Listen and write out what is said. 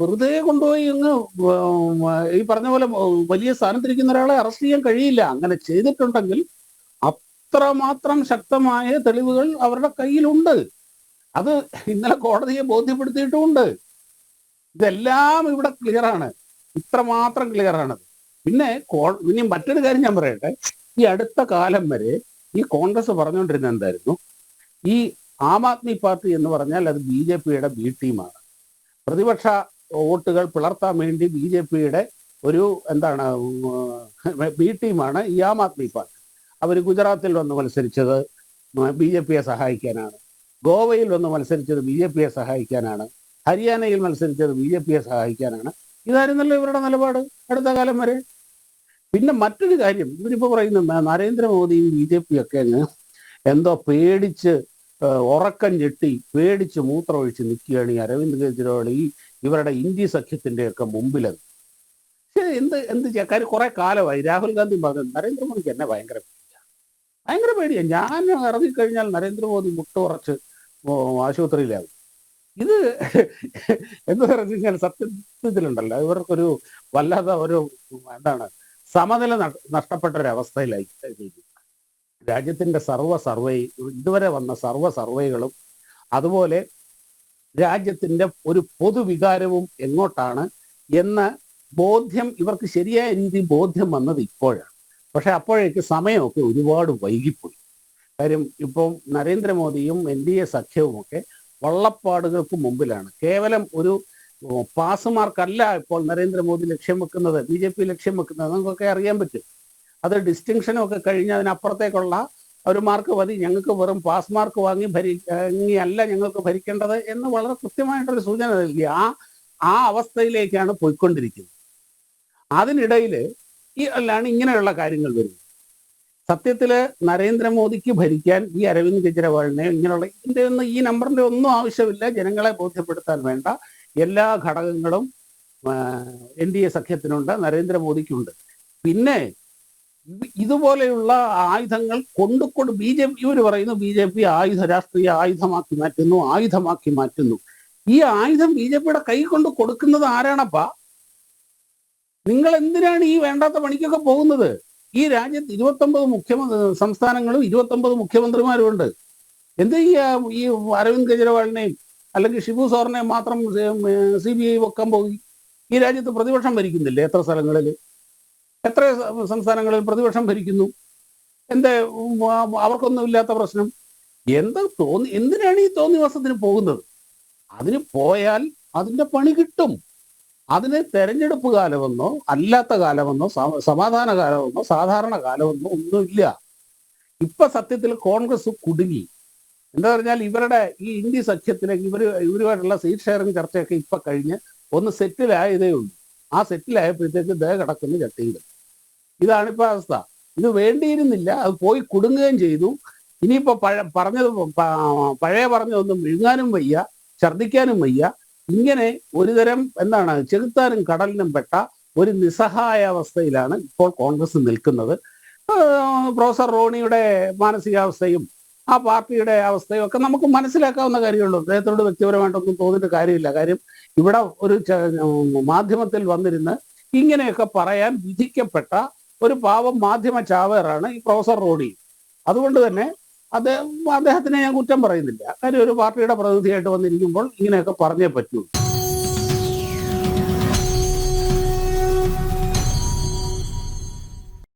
വെറുതെ കൊണ്ടുപോയി അങ്ങ് ഈ പറഞ്ഞ പോലെ വലിയ സ്ഥാനത്തിരിക്കുന്ന ഒരാളെ അറസ്റ്റ് ചെയ്യാൻ കഴിയില്ല. അങ്ങനെ ചെയ്തിട്ടുണ്ടെങ്കിൽ അത്രമാത്രം ശക്തമായ തെളിവുകൾ അവരുടെ കയ്യിലുണ്ട്. അത് ഇന്നലെ കോടതിയെ ബോധ്യപ്പെടുത്തിയിട്ടുമുണ്ട്. ഇതെല്ലാം ഇവിടെ ക്ലിയറാണ് ഇത്രമാത്രം ക്ലിയറാണ് ആണ്. പിന്നെ ഇനി മറ്റൊരു കാര്യം ഞാൻ പറയട്ടെ. ഈ അടുത്ത കാലം വരെ ഈ കോൺഗ്രസ് പറഞ്ഞുകൊണ്ടിരുന്ന എന്തായിരുന്നു? ഈ ആം ആദ്മി പാർട്ടി എന്ന് പറഞ്ഞാൽ അത് ബി ജെ പിയുടെ ബി ടീമാണ് പ്രതിപക്ഷ വോട്ടുകൾ പിളർത്താൻ വേണ്ടി ബി ജെ പിയുടെ ഒരു എന്താണ് ബി ടീമാണ് ഈ ആം ആദ്മി പാർട്ടി. അവർ ഗുജറാത്തിൽ വന്ന് മത്സരിച്ചത് ബി ജെ പിയെ സഹായിക്കാനാണ്. ഗോവയിൽ വന്ന് മത്സരിച്ചത് ബി ജെ പിയെ സഹായിക്കാനാണ്. ഹരിയാനയിൽ മത്സരിച്ചത് ബി ജെ പിയെ സഹായിക്കാനാണ്. ഇതായിരുന്നല്ലോ ഇവരുടെ നിലപാട് അടുത്ത കാലം വരെ. പിന്നെ മറ്റൊരു കാര്യം ഇവരിപ്പോൾ പറയുന്നത് നരേന്ദ്രമോദിയും ബി ജെ പി ഒക്കെ അങ്ങ് എന്തോ പേടിച്ച് ഉറക്കം ഞെട്ടി പേടിച്ച് മൂത്രമൊഴിച്ച് നിൽക്കുകയാണ് ഈ അരവിന്ദ് കെജ്രിവാൾ. ഈ ഇവരുടെ ഇന്ത്യ സഖ്യത്തിന്റെയൊക്കെ മുമ്പിലത് എന്ത് എന്ത് ചെയ്യാ? കാര്യം കുറെ കാലമായി രാഹുൽ ഗാന്ധി പറഞ്ഞു നരേന്ദ്രമോദിക്ക് എന്നെ ഭയങ്കര പേടിയാണ് ഭയങ്കര പേടിയാണ് ഞാൻ ഇറങ്ങിക്കഴിഞ്ഞാൽ നരേന്ദ്രമോദി മുട്ട മുട്ടുറച്ച് ആശുപത്രിയിലാകും ഇത് എന്ന് പറഞ്ഞു കഴിഞ്ഞാൽ സത്യത്തിലുണ്ടല്ലോ. ഇവർക്കൊരു വല്ലാത്ത ഒരു എന്താണ് സമനില നഷ്ടപ്പെട്ട ഒരു അവസ്ഥയിലായി. രാജ്യത്തിന്റെ സർവ സർവേ ഇതുവരെ വന്ന സർവ സർവേകളും അതുപോലെ രാജ്യത്തിന്റെ ഒരു പൊതുവികാരവും എങ്ങോട്ടാണ് എന്ന ബോധ്യം ഇവർക്ക് ശരിയായ രീതി ബോധ്യം വന്നത് ഇപ്പോഴാണ്. പക്ഷെ അപ്പോഴേക്ക് സമയമൊക്കെ ഒരുപാട് വൈകിപ്പോയി. കാര്യം ഇപ്പം നരേന്ദ്രമോദിയും എൻ ഡി എ സഖ്യവുമൊക്കെ വള്ളപ്പാടുകൾക്ക് മുമ്പിലാണ്. കേവലം ഒരു ഓ, പാസ് മാർക്കല്ല ഇപ്പോൾ നരേന്ദ്രമോദി ലക്ഷ്യം വെക്കുന്നത് ബി ജെ പി ലക്ഷ്യം വെക്കുന്നത്. നമുക്കൊക്കെ അറിയാൻ പറ്റും. അത് ഡിസ്റ്റിങ്ഷനും ഒക്കെ കഴിഞ്ഞ് അതിനപ്പുറത്തേക്കുള്ള ഒരു മാർക്ക് മതി. ഞങ്ങൾക്ക് വെറും പാസ് മാർക്ക് വാങ്ങി ഭരി അല്ല ഞങ്ങൾക്ക് ഭരിക്കേണ്ടത് എന്ന് വളരെ കൃത്യമായിട്ടൊരു സൂചന നൽകി ആ ആ അവസ്ഥയിലേക്കാണ് പോയിക്കൊണ്ടിരിക്കുന്നത്. അതിനിടയിൽ ഈ അല്ലാണ് ഇങ്ങനെയുള്ള കാര്യങ്ങൾ വരുന്നത്. സത്യത്തിൽ നരേന്ദ്രമോദിക്ക് ഭരിക്കാൻ ഈ അരവിന്ദ് കെജ്രിവാളിനെ ഇങ്ങനെയുള്ള ഇതിന്റെ ഒന്നും ഈ നമ്പറിന്റെ ഒന്നും ആവശ്യമില്ല. ജനങ്ങളെ ബോധ്യപ്പെടുത്താൻ വേണ്ട. എല്ലാ ഘടകങ്ങളും എൻ ഡി എ സഖ്യത്തിനുണ്ട് നരേന്ദ്രമോദിക്കുണ്ട്. പിന്നെ ഇതുപോലെയുള്ള ആയുധങ്ങൾ കൊണ്ടുകൊണ്ട് ബി ജെ പി ഇവർ പറയുന്നു ബി ജെ പി ആയുധ രാഷ്ട്രീയ ആയുധമാക്കി മാറ്റുന്നു ആയുധമാക്കി മാറ്റുന്നു. ഈ ആയുധം ബി ജെ പിയുടെ കൈ കൊണ്ട് കൊടുക്കുന്നത് ആരാണപ്പാ? നിങ്ങൾ എന്തിനാണ് ഈ വേണ്ടാത്ത പണിക്കൊക്കെ പോകുന്നത്? ഈ രാജ്യത്ത് ഇരുപത്തൊമ്പത് മുഖ്യമന്ത്രി സംസ്ഥാനങ്ങളും ഇരുപത്തൊമ്പത് മുഖ്യമന്ത്രിമാരും ഉണ്ട്. എന്ത് ഈ ഈ അരവിന്ദ് കെജ്രിവാളിനെയും അല്ലെങ്കിൽ ഷിബു സോറിനെയും മാത്രം സി ബി ഐ വെക്കാൻ പോയി ഈ രാജ്യത്ത് പ്രതിപക്ഷം ഭരിക്കുന്നില്ലേ എത്ര സ്ഥലങ്ങളിൽ? എത്ര സംസ്ഥാനങ്ങളിൽ പ്രതിപക്ഷം ഭരിക്കുന്നു? എന്താ അവർക്കൊന്നും ഇല്ലാത്ത പ്രശ്നം. എന്താ തോന്നി എന്തിനാണ് ഈ തോന്നിവാസത്തിന് പോകുന്നത്? അതിന് പോയാൽ അതിന്റെ പണി കിട്ടും. അതിന് തെരഞ്ഞെടുപ്പ് കാലമെന്നോ അല്ലാത്ത കാലമെന്നോ സമാധാന കാലമെന്നോ സാധാരണ കാലമെന്നോ ഒന്നുമില്ല. ഇപ്പൊ സത്യത്തിൽ കോൺഗ്രസ് കുടുങ്ങി. എന്താ പറഞ്ഞാൽ ഇവരുടെ ഈ ഇന്ത്യ സഖ്യത്തിലേക്ക് ഇവർ ഇവരുമായിട്ടുള്ള സീറ്റ് ഷെയറിംഗ് ചർച്ചയൊക്കെ ഇപ്പൊ കഴിഞ്ഞ് ഒന്ന് സെറ്റിലായതേ ഉള്ളൂ. ആ സെറ്റിലായപ്പോഴത്തേക്ക് ദേ കിടക്കുന്ന ചട്ടിയിൽ. ഇതാണ് ഇപ്പൊ അവസ്ഥ. ഇത് വേണ്ടിയിരുന്നില്ല. അത് പോയി കുടുങ്ങുകയും ചെയ്തു. ഇനിയിപ്പോ പഴ പറഞ്ഞത് പഴയ പറഞ്ഞതൊന്നും വിഴുങ്ങാനും വയ്യ ഛർദിക്കാനും വയ്യ. ഇങ്ങനെ ഒരുതരം എന്താണ് ചെകുത്താനും കടലിനും പെട്ട ഒരു നിസ്സഹായ അവസ്ഥയിലാണ് ഇപ്പോൾ കോൺഗ്രസ് നിൽക്കുന്നത്. പ്രൊഫസർ റോണിയുടെ മാനസികാവസ്ഥയും ആ പാർട്ടിയുടെ അവസ്ഥയും ഒക്കെ നമുക്ക് മനസ്സിലാക്കാവുന്ന കാര്യമുള്ളൂ. അദ്ദേഹത്തോട് വ്യക്തിപരമായിട്ടൊന്നും തോന്നിയിട്ട് കാര്യമില്ല. കാര്യം ഇവിടെ ഒരു മാധ്യമത്തിൽ വന്നിരുന്ന് ഇങ്ങനെയൊക്കെ പറയാൻ വിധിക്കപ്പെട്ട ഒരു പാവം മാധ്യമ ചാവേറാണ് ഈ പ്രൊഫസർ റോഡി. അതുകൊണ്ട് തന്നെ അദ്ദേഹം അദ്ദേഹത്തിനെ ഞാൻ കുറ്റം പറയുന്നില്ല. കാര്യം ഒരു പാർട്ടിയുടെ പ്രതിനിധിയായിട്ട് വന്നിരിക്കുമ്പോൾ ഇങ്ങനെയൊക്കെ പറഞ്ഞേ പറ്റൂ.